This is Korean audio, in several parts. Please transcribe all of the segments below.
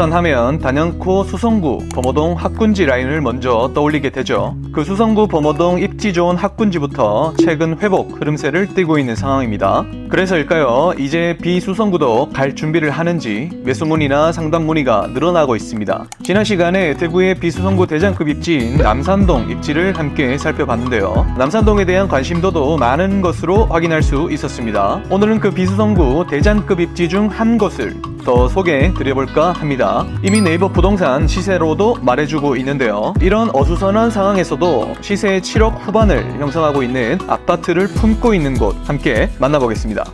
부동산 하면 단연코 수성구 범어동 학군지 라인을 먼저 떠올리게 되죠. 그 수성구 범어동 입지 좋은 학군지부터 최근 회복 흐름세를 띠고 있는 상황입니다. 그래서일까요? 이제 비수성구도 갈 준비를 하는지 매수문이나 상담 문의가 늘어나고 있습니다. 지난 시간에 대구의 비수성구 대장급 입지인 남산동 입지를 함께 살펴봤는데요. 남산동에 대한 관심도도 많은 것으로 확인할 수 있었습니다. 오늘은 그 비수성구 대장급 입지 중한 것을 더 소개해 드려볼까 합니다. 이미 네이버 부동산 시세로도 말해주고 있는데요. 이런 어수선한 상황에서도 시세 7억 후반을 형성하고 있는 아파트를 품고 있는 곳 함께 만나보겠습니다.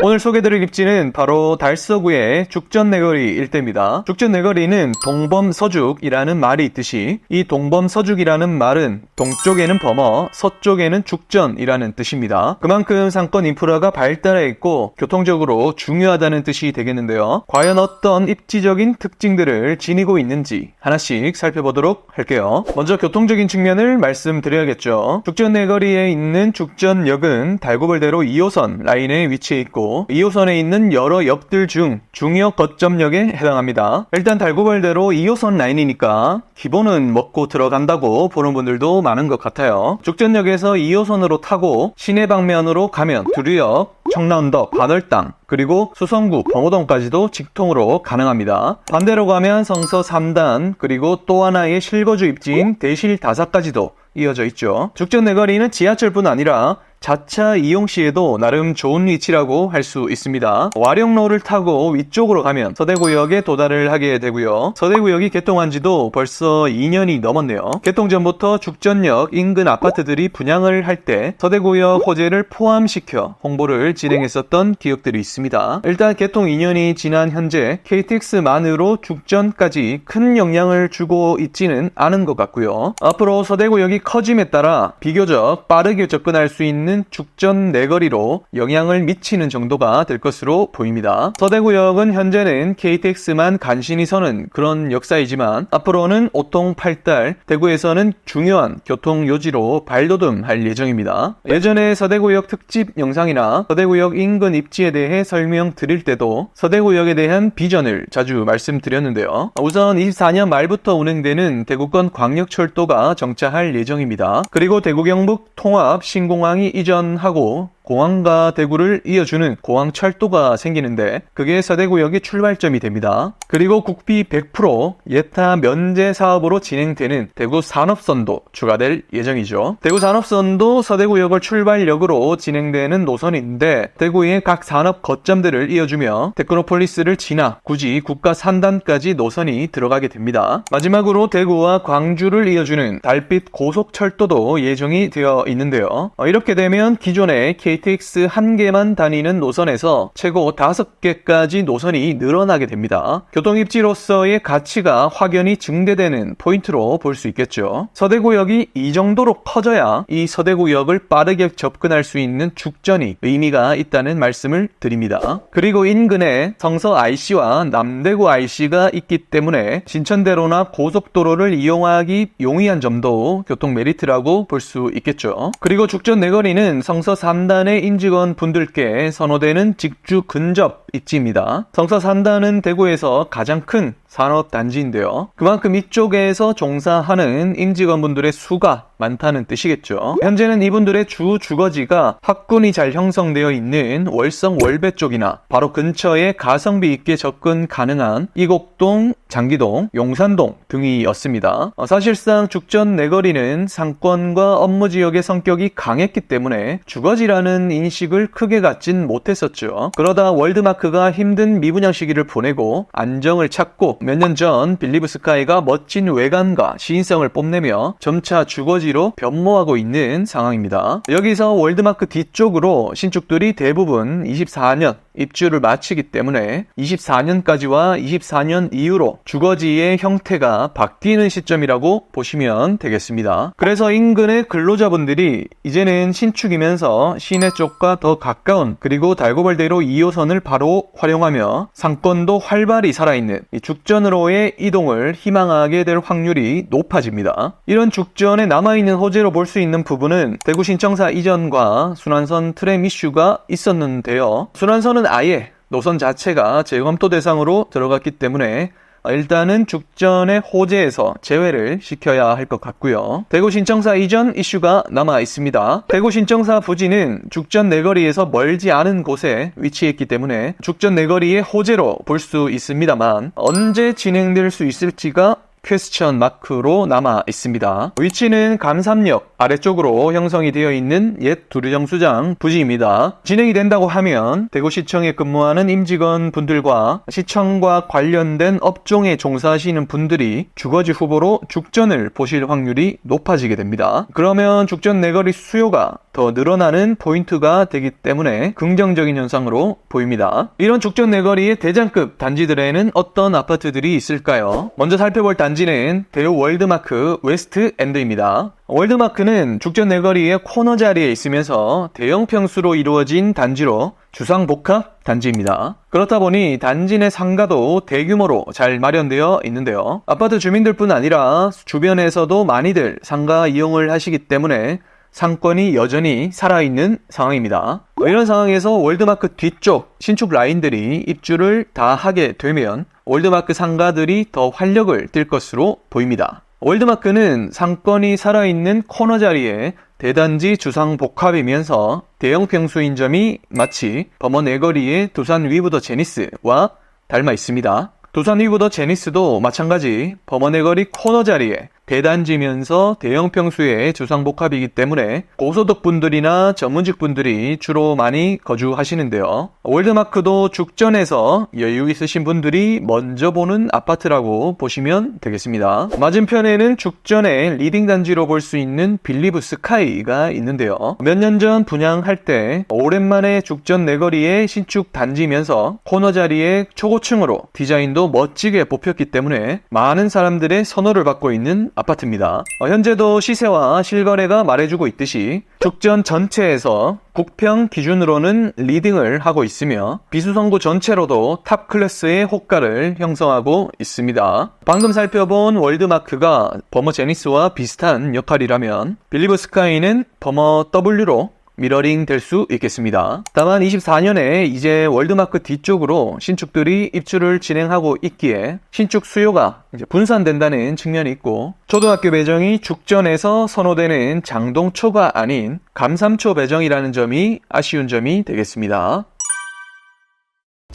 오늘 소개드릴 입지는 바로 달서구의 죽전내거리 일대입니다. 죽전내거리는 동범서죽이라는 말이 있듯이 이 동범서죽이라는 말은 동쪽에는 범어, 서쪽에는 죽전이라는 뜻입니다. 그만큼 상권 인프라가 발달해 있고 교통적으로 중요하다는 뜻이 되겠는데요. 과연 어떤 입지적인 특징들을 지니고 있는지 하나씩 살펴보도록 할게요. 먼저 교통적인 측면을 말씀드려야겠죠. 죽전내거리에 있는 죽전역은 달구벌대로 2호선 라인에 위치해 있고 2호선에 있는 여러 역들 중 중역 거점역에 해당합니다. 일단 달구벌대로 2호선 라인이니까 기본은 먹고 들어간다고 보는 분들도 많은 것 같아요. 죽전역에서 2호선으로 타고 시내 방면으로 가면 두류역, 청라언덕, 반월당, 그리고 수성구, 범호동까지도 직통으로 가능합니다. 반대로 가면 성서 3단, 그리고 또 하나의 실거주 입지인 대실 다사까지도 이어져 있죠. 죽전 내거리는 지하철뿐 아니라 자차 이용 시에도 나름 좋은 위치라고 할 수 있습니다. 와룡로를 타고 위쪽으로 가면 서대구역에 도달을 하게 되고요. 서대구역이 개통한 지도 벌써 2년이 넘었네요. 개통 전부터 죽전역 인근 아파트들이 분양을 할 때 서대구역 호재를 포함시켜 홍보를 진행했었던 기억들이 있습니다. 일단 개통 2년이 지난 현재 KTX만으로 죽전까지 큰 영향을 주고 있지는 않은 것 같고요. 앞으로 서대구역이 커짐에 따라 비교적 빠르게 접근할 수 있는 있는 죽전 내거리로 영향을 미치는 정도가 될 것으로 보입니다. 서대구역은 현재는 KTX만 간신히 서는 그런 역사이지만 앞으로는 오통팔달 대구에서는 중요한 교통 요지로 발돋움할 예정입니다. 예전에 서대구역 특집 영상이나 서대구역 인근 입지에 대해 설명드릴 때도 서대구역에 대한 비전을 자주 말씀드렸는데요. 우선 24년 말부터 운행되는 대구권 광역철도가 정차할 예정입니다. 그리고 대구 경북 통합 신공항이 이전하고 공항과 대구를 이어주는 공항철도가 생기는데 그게 서대구역의 출발점이 됩니다. 그리고 국비 100% 예타 면제 사업으로 진행되는 대구 산업선도 추가될 예정이죠. 대구 산업선도 서대구역을 출발역으로 진행되는 노선인데 대구의 각 산업 거점들을 이어주며 테크노폴리스를 지나 굳이 국가 산단까지 노선이 들어가게 됩니다. 마지막으로 대구와 광주를 이어주는 달빛 고속철도도 예정이 되어 있는데요. 어, 이렇게 되면 기존의 K KTX 한 개만 다니는 노선에서 최고 5개까지 노선이 늘어나게 됩니다. 교통입지로서의 가치가 확연히 증대되는 포인트로 볼 수 있겠죠. 서대구역이 이 정도로 커져야 이 서대구역을 빠르게 접근할 수 있는 죽전이 의미가 있다는 말씀을 드립니다. 그리고 인근에 성서 IC와 남대구 IC가 있기 때문에 신천대로나 고속도로를 이용하기 용이한 점도 교통 메리트라고 볼 수 있겠죠. 그리고 죽전 내거리는 성서 3단 산의 임직원 분들께 선호되는 직주 근접 입지입니다. 성서 산단은 대구에서 가장 큰 산업단지인데요. 그만큼 이쪽에서 종사하는 임직원분들의 수가 많다는 뜻이겠죠. 현재는 이분들의 주 주거지가 학군이 잘 형성되어 있는 월성 월배 쪽이나 바로 근처에 가성비 있게 접근 가능한 이곡동, 장기동, 용산동 등이었습니다. 어, 사실상 죽전 내거리는 상권과 업무 지역의 성격이 강했기 때문에 주거지라는 인식을 크게 갖진 못했었죠. 그러다 월드마크가 힘든 미분양 시기를 보내고 안정을 찾고 몇 년 전 빌리브 스카이가 멋진 외관과 시인성을 뽐내며 점차 주거지로 변모하고 있는 상황입니다. 여기서 월드마크 뒤쪽으로 신축들이 대부분 24년 입주를 마치기 때문에 24년까지와 24년 이후로 주거지의 형태가 바뀌는 시점이라고 보시면 되겠습니다. 그래서 인근의 근로자분들이 이제는 신축이면서 시내 쪽과 더 가까운 그리고 달고벌대로 2호선을 바로 활용하며 상권도 활발히 살아있는 죽전으로의 이동을 희망하게 될 확률이 높아집니다. 이런 죽전에 남아있는 호재로 볼 수 있는 부분은 대구 신청사 이전과 순환선 트램 이슈가 있었는데요. 순환선은 아예 노선 자체가 재검토 대상으로 들어갔기 때문에 어, 일단은 죽전의 호재에서 제외를 시켜야 할 것 같고요. 대구 신청사 이전 이슈가 남아 있습니다. 대구 신청사 부지는 죽전 내거리에서 멀지 않은 곳에 위치했기 때문에 죽전 내거리의 호재로 볼 수 있습니다만 언제 진행될 수 있을지가 퀘스천 마크로 남아 있습니다. 위치는 감삼역 아래쪽으로 형성이 되어 있는 옛 두류정수장 부지입니다. 진행이 된다고 하면 대구시청에 근무하는 임직원 분들과 시청과 관련된 업종에 종사하시는 분들이 주거지 후보로 죽전을 보실 확률이 높아지게 됩니다. 그러면 죽전 내거리 수요가 더 늘어나는 포인트가 되기 때문에 긍정적인 현상으로 보입니다. 이런 죽전 내거리의 대장급 단지들에는 어떤 아파트들이 있을까요? 먼저 살펴볼 단지는 대우 월드마크 웨스트 엔드입니다. 월드마크는 죽전 내거리의 코너 자리에 있으면서 대형 평수로 이루어진 단지로 주상복합 단지입니다. 그렇다 보니 단지 내 상가도 대규모로 잘 마련되어 있는데요. 아파트 주민들뿐 아니라 주변에서도 많이들 상가 이용을 하시기 때문에 상권이 여전히 살아있는 상황입니다. 이런 상황에서 월드마크 뒤쪽 신축 라인들이 입주를 다 하게 되면 월드마크 상가들이 더 활력을 띨 것으로 보입니다. 월드마크는 상권이 살아있는 코너 자리에 대단지 주상 복합이면서 대형 평수 인 점이 마치 범원 내거리의 두산 위브더 제니스와 닮아 있습니다. 두산 위브더 제니스도 마찬가지 범원 내거리 코너 자리에 대단지면서 대형 평수의 주상복합이기 때문에 고소득 분들이나 전문직 분들이 주로 많이 거주하시는데요. 월드마크도 죽전에서 여유 있으신 분들이 먼저 보는 아파트라고 보시면 되겠습니다. 맞은편에는 죽전의 리딩 단지로 볼 수 있는 빌리브 스카이가 있는데요. 몇 년 전 분양할 때 오랜만에 죽전 내거리의 신축 단지면서 코너 자리에 초고층으로 디자인도 멋지게 뽑혔기 때문에 많은 사람들의 선호를 받고 있는 아파트입니다. 어, 현재도 시세와 실거래가 말해주고 있듯이 죽전 전체에서 국평 기준으로는 리딩을 하고 있으며 비수성구 전체로도 탑 클래스의 호가를 형성하고 있습니다. 방금 살펴본 월드마크가 버머 제니스와 비슷한 역할이라면 빌리브 스카이는 버머 W로 미러링 될 수 있겠습니다. 다만 24년에 이제 월드마크 뒤쪽으로 신축들이 입주를 진행하고 있기에 신축 수요가 이제 분산된다는 측면이 있고 초등학교 배정이 죽전에서 선호되는 장동초가 아닌 감삼초 배정이라는 점이 아쉬운 점이 되겠습니다.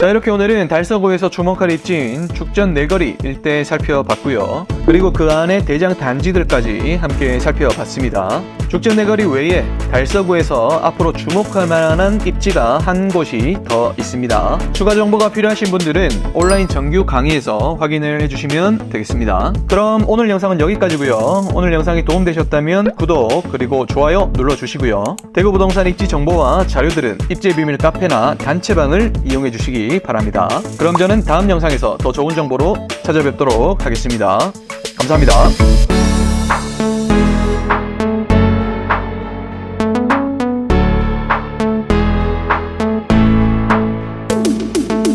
자 이렇게 오늘은 달서구에서 주목할 입지인 죽전 내거리 일대 살펴봤고요. 그리고 그 안에 대장 단지들까지 함께 살펴봤습니다. 죽전 내거리 외에 달서구에서 앞으로 주목할 만한 입지가 한 곳이 더 있습니다. 추가 정보가 필요하신 분들은 온라인 정규 강의에서 확인을 해주시면 되겠습니다. 그럼 오늘 영상은 여기까지고요. 오늘 영상이 도움되셨다면 구독 그리고 좋아요 눌러주시고요. 대구 부동산 입지 정보와 자료들은 입지 비밀 카페나 단체방을 이용해 주시기 바랍니다. 그럼 저는 다음 영상에서 더 좋은 정보로 찾아뵙도록 하겠습니다. 감사합니다.